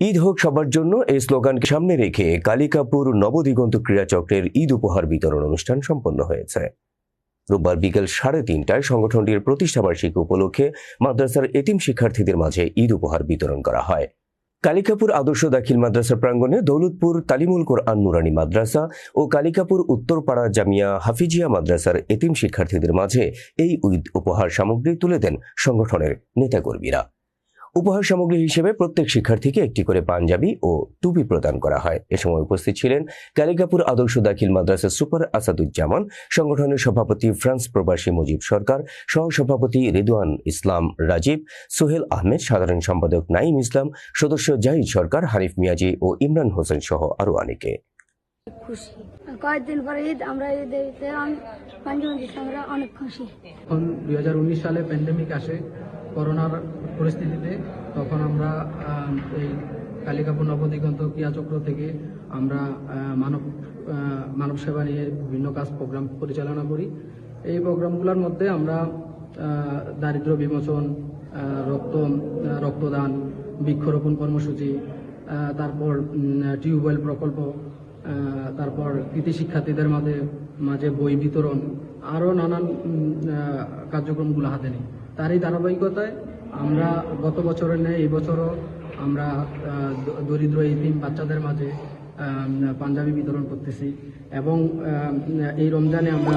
ঈদ হোক সবার জন্য এই স্লোগানকে সামনে রেখে কালিকাপুর নবদিগন্ত ক্রীড়াচক্রের ঈদ উপহার বিতরণ অনুষ্ঠান সম্পন্ন হয়েছে। রোববার বিকেল সাড়ে তিনটায় সংগঠনটির প্রতিষ্ঠাবার্ষিকী উপলক্ষে মাদ্রাসার এতিম শিক্ষার্থীদের মাঝে ঈদ উপহার বিতরণ করা হয়। কালিকাপুর আদর্শ দাখিল মাদ্রাসা প্রাঙ্গণে দৌলতপুর তালিমুল কোরআন নুরানি মাদ্রাসা ও কালিকাপুর উত্তরপাড়া জামিয়া হাফিজিয়া মাদ্রাসার এতিম শিক্ষার্থীদের মাঝে এই ঈদ উপহার সামগ্রী তুলে দেন সংগঠনের নেতাকর্মীরা। উপহার সামগ্রী হিসেবে প্রত্যেক শিক্ষার্থীকে একটি করে পাঞ্জাবি ও টুপি প্রদান করা হয়। এ সময় উপস্থিত ছিলেন কালিকাপুর আদর্শ দাখিল মাদ্রাসা সুপার আসাদুজ্জামান সংগঠনের সভাপতি ফ্রান্স প্রবাসী মুজিব সরকার সহসভাপতি রিদওয়ান ইসলাম রাজীব সোহেল আহমেদ সাধারণ সম্পাদক নাইম ইসলাম সদস্য জাহিদ সরকার হানিফ মিয়াজি ও ইমরান হোসেন সহ আরও অনেকে। খুশি কয়েকদিন পরে ঈদ আমরা ঈদ ঈদে পাঞ্জাবি আমরা অনেক খুশি। যখন দুই সালে প্যান্ডেমিক আসে করোনার পরিস্থিতিতে, তখন আমরা এই কালিকাপুর নবদিগন্ত ক্রিয়াচক্র থেকে আমরা মানব মানব সেবা নিয়ে বিভিন্ন কাজ, প্রোগ্রাম পরিচালনা করি। এই প্রোগ্রামগুলোর মধ্যে আমরা দারিদ্র বিমোচন রক্ত রক্তদান, বৃক্ষরোপণ কর্মসূচি তারপর টিউবওয়েল প্রকল্প তারপর কৃতি শিক্ষার্থীদের মাঝে মাঝে বই বিতরণ, আরও নানান কার্যক্রমগুলো হাতে নিই। এই ধারাবাহিকতায় আমরা গত বছরের ন্যায়, এই বছরও আমরা দরিদ্র এই তিন বাচ্চাদের মাঝে পাঞ্জাবি বিতরণ করতেছি। এবং এই রমজানে আমরা